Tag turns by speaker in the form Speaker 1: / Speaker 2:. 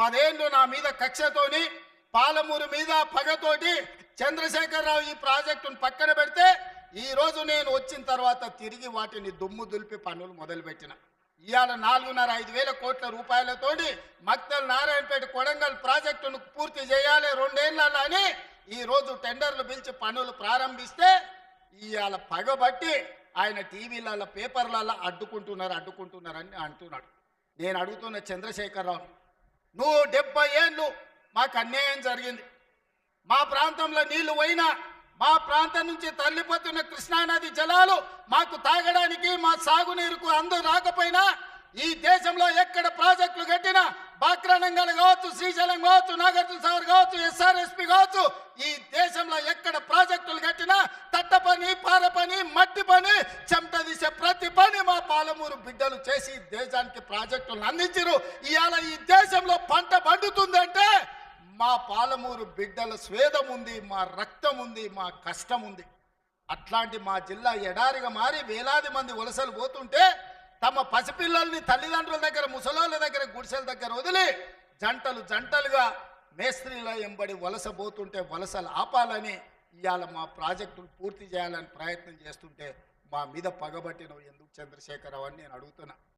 Speaker 1: పదేళ్ళు నా మీద కక్షతోని పాలమూరు మీద పగతోటి చంద్రశేఖరరావు ఈ ప్రాజెక్టును పక్కన పెడితే ఈ రోజు నేను వచ్చిన తర్వాత తిరిగి వాటిని దుమ్ము దులిపి పనులు మొదలుపెట్టిన. ఇవాళ నాలుగున్నర ఐదు వేల కోట్ల రూపాయలతోటి మక్తల్ నారాయణపేట కొడంగల్ ప్రాజెక్టును పూర్తి చేయాలి రెండేళ్ళ అని ఈ రోజు టెండర్లు పిలిచి పనులు ప్రారంభిస్తే ఇవాళ పగబట్టి ఆయన టీవీలలో పేపర్లలో అడ్డుకుంటున్నారు అడ్డుకుంటున్నారని అంటున్నాడు. నేను అడుగుతున్న చంద్రశేఖరరావు నువ్వు డెబ్బై ఏళ్ళు మాకు అన్యాయం జరిగింది. మా ప్రాంతంలో నీళ్ళు పోయినా మా ప్రాంతం నుంచి తల్లిపోతున్న కృష్ణానది జలాలు మాకు తాగడానికి మా సాగునీరుకు అందు రాకపోయినా ఈ దేశంలో ఎక్కడ ప్రాజెక్టులు కట్టినా బాక్రానంగల్ కావచ్చు శ్రీశైలం కావచ్చు నాగార్జున సాగర్ కావచ్చు ఎస్ఆర్ఎస్పి కావచ్చు ఈ దేశంలో ఎక్కడ ప్రాజెక్టులు కట్టినా తట్ట పని పార పని మట్టి పని చెమట తీసే ప్రతి పని మా పాలమూరు బిడ్డలు చేసి దేశానికి ప్రాజెక్టులను అందించరు ఇవాళ ఈ దేశంలో పండుతుందంటే మా పాలమూరు బిడ్డల స్వేదం ఉంది మా రక్తం ఉంది మా కష్టం ఉంది అట్లాంటి మా జిల్లా ఎడారిగా మారి వేలాది మంది వలసలు పోతుంటే తమ పసిపిల్లల్ని తల్లిదండ్రుల దగ్గర ముసలోళ్ళ దగ్గర గుడిసెల దగ్గర వదిలి జంటలు జంటలుగా మేస్త్రీల ఎంబడి వలస పోతుంటే వలసలు ఆపాలని ఇవాళ మా ప్రాజెక్టులు పూర్తి చేయాలని ప్రయత్నం చేస్తుంటే మా మీద పగబట్టినవు ఎందుకు చంద్రశేఖరరావు అని నేను అడుగుతున్నా.